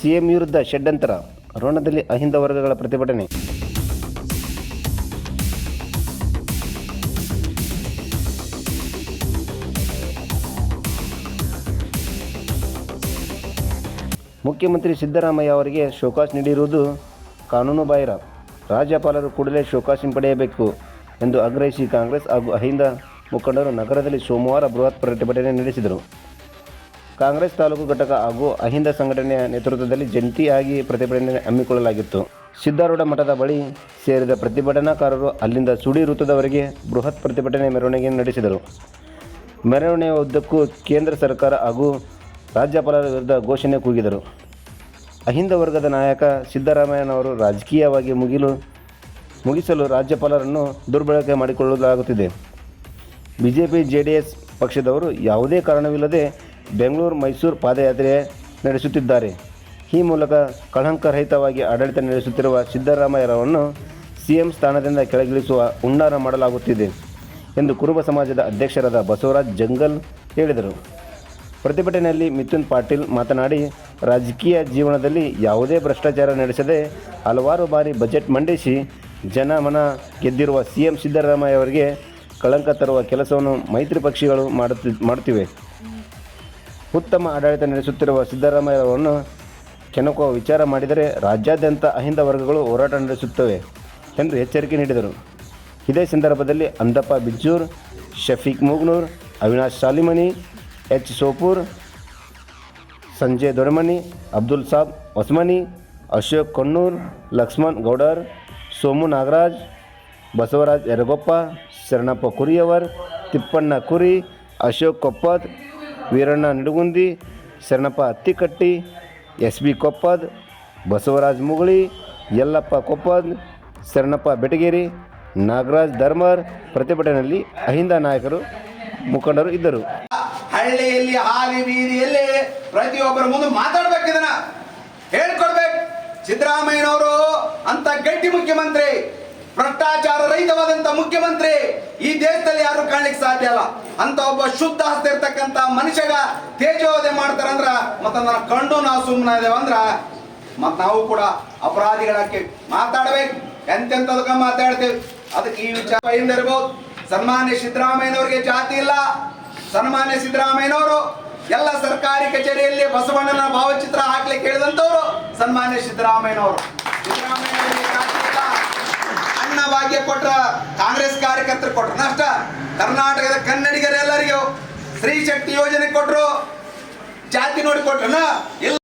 CM ವಿರುದ್ಧ ಷಡ್ಯಂತರ, ರೋಣದಲ್ಲಿ ಅಹಿಂದ ವರ್ಗಗಳ ಪ್ರತಿಭಟನೆ. ಮುಖ್ಯಮಂತ್ರಿ ಸಿದ್ದರಾಮಯ್ಯ ಅವರಿಗೆ ಶೋಕಾಸ್ ನೀಡಿರುವುದು ಕಾನೂನು ಬಾಹಿರ. ರಾಜ್ಯಪಾಲರು ಕೂಡಲೇ ಶೋಕಾಸ್ ಹಿಂಪಡೆಯಬೇಕು ಎಂದು ಆಗ್ರಹಿಸಿ ಕಾಂಗ್ರೆಸ್ ಹಾಗೂ ಅಹಿಂದ ಮುಖಂಡರು ನಗರದಲ್ಲಿ ಸೋಮವಾರ ಬೃಹತ್ ಪ್ರತಿಭಟನೆ ನಡೆಸಿದರು. ಕಾಂಗ್ರೆಸ್ ತಾಲೂಕು ಘಟಕ ಹಾಗೂ ಅಹಿಂದ ಸಂಘಟನೆಯ ನೇತೃತ್ವದಲ್ಲಿ ಜಂಟಿಯಾಗಿ ಪ್ರತಿಭಟನೆ ಹಮ್ಮಿಕೊಳ್ಳಲಾಗಿತ್ತು. ಸಿದ್ದಾರೂಢ ಮಠದ ಬಳಿ ಸೇರಿದ ಪ್ರತಿಭಟನಾಕಾರರು ಅಲ್ಲಿಂದ ಸುಡಿ ವೃತ್ತದವರೆಗೆ ಬೃಹತ್ ಪ್ರತಿಭಟನೆ ಮೆರವಣಿಗೆ ನಡೆಸಿದರು. ಮೆರವಣಿಗೆಯ ಉದ್ದಕ್ಕೂ ಕೇಂದ್ರ ಸರ್ಕಾರ ಹಾಗೂ ರಾಜ್ಯಪಾಲರ ವಿರುದ್ಧ ಘೋಷಣೆ ಕೂಗಿದರು. ಅಹಿಂದ ವರ್ಗದ ನಾಯಕ ಸಿದ್ದರಾಮಯ್ಯನವರು ರಾಜಕೀಯವಾಗಿ ಮುಗಿಲು, ಮುಗಿಸಲು ರಾಜ್ಯಪಾಲರನ್ನು ದುರ್ಬಳಕೆ ಮಾಡಿಕೊಳ್ಳಲಾಗುತ್ತಿದೆ. ಬಿಜೆಪಿ ಜೆ ಡಿ ಎಸ್ ಪಕ್ಷದವರು ಯಾವುದೇ ಕಾರಣವಿಲ್ಲದೆ ಬೆಂಗಳೂರು ಮೈಸೂರು ಪಾದಯಾತ್ರೆ ನಡೆಸುತ್ತಿದ್ದಾರೆ. ಈ ಮೂಲಕ ಕಳಂಕರಹಿತವಾಗಿ ಆಡಳಿತ ನಡೆಸುತ್ತಿರುವ ಸಿದ್ದರಾಮಯ್ಯರವರನ್ನು ಸಿ ಎಂ ಸ್ಥಾನದಿಂದ ಕೆಳಗಿಳಿಸುವ ಹುನ್ನಾರ ಮಾಡಲಾಗುತ್ತಿದೆ ಎಂದು ಕುರುಬ ಸಮಾಜದ ಅಧ್ಯಕ್ಷರಾದ ಬಸವರಾಜ್ ಜಂಗಲ್ ಹೇಳಿದರು. ಪ್ರತಿಭಟನೆಯಲ್ಲಿ ಮಿಥುನ್ ಪಾಟೀಲ್ ಮಾತನಾಡಿ, ರಾಜಕೀಯ ಜೀವನದಲ್ಲಿ ಯಾವುದೇ ಭ್ರಷ್ಟಾಚಾರ ನಡೆಸದೆ ಹಲವಾರು ಬಾರಿ ಬಜೆಟ್ ಮಂಡಿಸಿ ಜನಮನ ಗೆದ್ದಿರುವ ಸಿ ಎಂ ಸಿದ್ದರಾಮಯ್ಯ ಅವರಿಗೆ ಕಳಂಕ ತರುವ ಕೆಲಸವನ್ನು ಮೈತ್ರಿ ಪಕ್ಷಿಗಳು ಮಾಡುತ್ತಿ, ಮಾಡುತ್ತಿವೆ. ಉತ್ತಮ ಆಡಳಿತ ನಡೆಸುತ್ತಿರುವ ಸಿದ್ದರಾಮಯ್ಯರವನ್ನು ಕೆಣಕುವ ವಿಚಾರ ಮಾಡಿದರೆ ರಾಜ್ಯಾದ್ಯಂತ ಅಹಿಂದ ವರ್ಗಗಳು ಹೋರಾಟ ನಡೆಸುತ್ತವೆ ಎಂದು ಎಚ್ಚರಿಕೆ ನೀಡಿದರು. ಇದೇ ಸಂದರ್ಭದಲ್ಲಿ Andappa Bijjur, Shafiq Mugnur, Avinash Salimani H Sopur, Sanjay Dodamani Abdul Sab Hosmani Ashok Konnur, Laxman Gowdar, Somu Nagaraj, Basavaraj Yaragoppa, Sharanappa Kuriyavar Tippanna Kuri, Ashok Koppad Veeranna Nidugundi, Sharanappa Attikatti, S B Koppad, Basavaraj Muguli, Yallappa Koppad, Sharanappa Betageri, Nagaraj Dharmar ಪ್ರತಿಭಟನೆಯಲ್ಲಿ ಅಹಿಂದ ನಾಯಕರು ಮುಖಂಡರು ಇದ್ದರು. ಹಳ್ಳಿಯಲ್ಲಿ ಹಾಲಿ ಬೀದಿಯಲ್ಲಿ ಪ್ರತಿಯೊಬ್ಬರ ಮುಂದೆ ಮಾತಾಡ್ಬೇಕು ಇದನ್ನ. ಹೇಳ್ಕೊಡ್ಬೇಕು. ಸಿದ್ದರಾಮಯ್ಯನವರು ಅಂತ ಗಟ್ಟಿ ಮುಖ್ಯಮಂತ್ರಿ. ಭ್ರಷ್ಟಾಚಾರ ರಹಿತವಾದಂತ ಮುಖ್ಯಮಂತ್ರಿ ಈ ದೇಶದಲ್ಲಿ ಯಾರು ಕಾಣ್ಲಿಕ್ಕೆ ಸಾಧ್ಯ ಅಲ್ಲ ಅಂತ ಒಬ್ಬ ಶುದ್ಧ ಹಸ್ತ ಇರ್ತಕ್ಕಂತ ಮನುಷ್ಯಗ ತೇಜೋದೆ ಮಾಡ್ತಾರಂದ್ರ ಮತ್ತ ನನ್ನ ಕಂಡು ನಾವು ಸುಮ್ಮನೆ ಇದೇವಂದ್ರ ಮತ್ ನಾವು ಕೂಡ ಅಪರಾಧಿಗಳಕ್ಕೆ ಮಾತಾಡ್ಬೇಕು. ಎಂತೆಂತದಕ್ಕ ಮಾತಾಡ್ತೇವೆ. ಅದಕ್ಕೆ ಈ ವಿಚಾರ ಹಿಂದಿರ್ಬೋದು. ಸನ್ಮಾನ್ಯ ಸಿದ್ದರಾಮಯ್ಯನವರಿಗೆ ಜಾತಿ ಇಲ್ಲ. ಸನ್ಮಾನ್ಯ ಸಿದ್ದರಾಮಯ್ಯನವರು ಎಲ್ಲ ಸರ್ಕಾರಿ ಕಚೇರಿಯಲ್ಲಿ ಬಸವಣ್ಣನ ಭಾವಚಿತ್ರ ಹಾಕ್ಲಿಕ್ಕೆ ಹೇಳಿದಂತವ್ರು ಸನ್ಮಾನ್ಯ ಸಿದ್ದರಾಮಯ್ಯನವರು ಸಿದ್ದರಾಮಯ್ಯನವರಿಗೆ ಜಾತಿ ಇಲ್ಲ. ಅನ್ನ ಭಾಗ್ಯ ಕೊಟ್ರ ಕಾಂಗ್ರೆಸ್ ಕಾರ್ಯಕರ್ತರು ಕೊಟ್ರ. ನಷ್ಟ ಕರ್ನಾಟಕದ ಕನ್ನಡಿಗರೆಲ್ಲರಿಗೂ ಸ್ತ್ರೀ ಶಕ್ತಿ ಯೋಜನೆ ಕೊಟ್ರು ಜಾತಿ ನೋಡಿ ಕೊಟ್ರನ